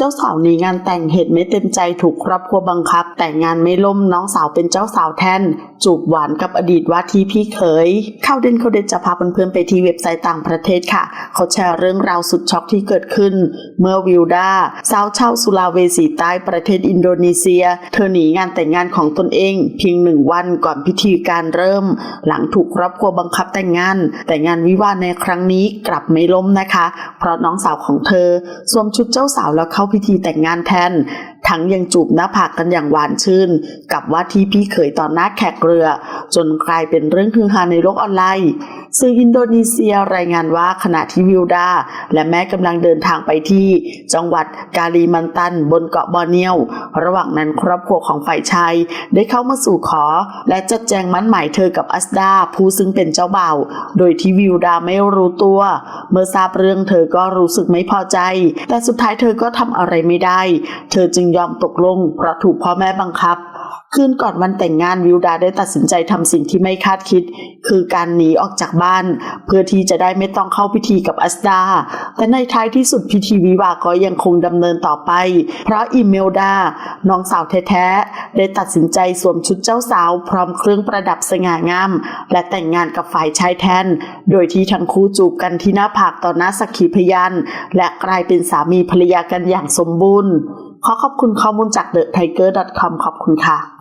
เจ้าสาวหนีงานแต่งเหตุไม่เต็มใจถูกครอบครัวบังคับ แต่งงานไม่ล่มน้องสาวเป็นเจ้าสาวแทน จูบหวานกับอดีตว่าที่พี่เขยเข้าเด่นเขาเด่นจะพาเพื่อนๆไปที่เว็บไซต์ต่างประเทศค่ะ เขาแชร์เรื่องราวสุดช็อกที่เกิดขึ้น เมื่อวิลดาสาวชาวสุลาเวสีใต้ประเทศอินโดนีเซีย เธอหนีงานแต่งงานของตนเอง เพียงหนึ่งวันก่อนพิธีการเริ่ม หลังถูกครอบครัวบังคับแต่งงาน แต่งานวิวาในครั้งนี้กลับไม่ล้มนะคะ เพราะน้องสาวของเธอสวมชุดเจ้าสาวแล้วเข้าพิธีแต่งงานแทน ทั้งยังจูบหน้าผากกันอย่างหวานชื่น กับว่าที่พี่เขยตอนหน้าแขกเรือ จนกลายเป็นเรื่องฮือฮาในโลกออนไลน์ สื่ออินโดนีเซียรายงานว่าขณะที่วิลดาและแม่กำลังเดินทางไปที่ จังหวัดกาลีมันตัน บนเกาะบอร์เนียว ระหว่างนั้นครอบครัวของฝ่ายชายได้เข้ามาสู่ขอ และจัดแจงมั่นหมายเธอกับอัสดาผู้ซึ่งเป็นเจ้าบ่าว โดยที่วิลดาไม่รู้ตัว เมื่อทราบเรื่องเธอก็รู้สึกไม่พอใจ แต่สุดท้ายเธอก็ทำอะไรไม่ได้ เธอจึงยอมตกลงเพราะถูกพ่อแม่บังคับ คืนก่อนวันแต่งงานวิลดาได้ตัดสินใจทำสิ่งที่ไม่คาดคิด คือการหนีออกจากบ้าน เพื่อที่จะได้ไม่ต้องเข้าพิธีกับอัสดา แต่ในท้ายที่สุดพิธีวิวาก็ยังคงดำเนินต่อไป เพราะอิเมลดา น้องสาวแท้ๆ ได้ตัดสินใจสวมชุดเจ้าสาว พร้อมเครื่องประดับสง่างาม และแต่งงานกับฝ่ายชายแทน โดยที่ทั้งคู่จูบกันที่หน้าผากต่อหน้าสักขีพยานและกลายเป็นสามีภรรยากันอย่างสมบูรณ์ ขอขอบคุณข้อมูลจาก TheTiger.com ขอบคุณค่ะ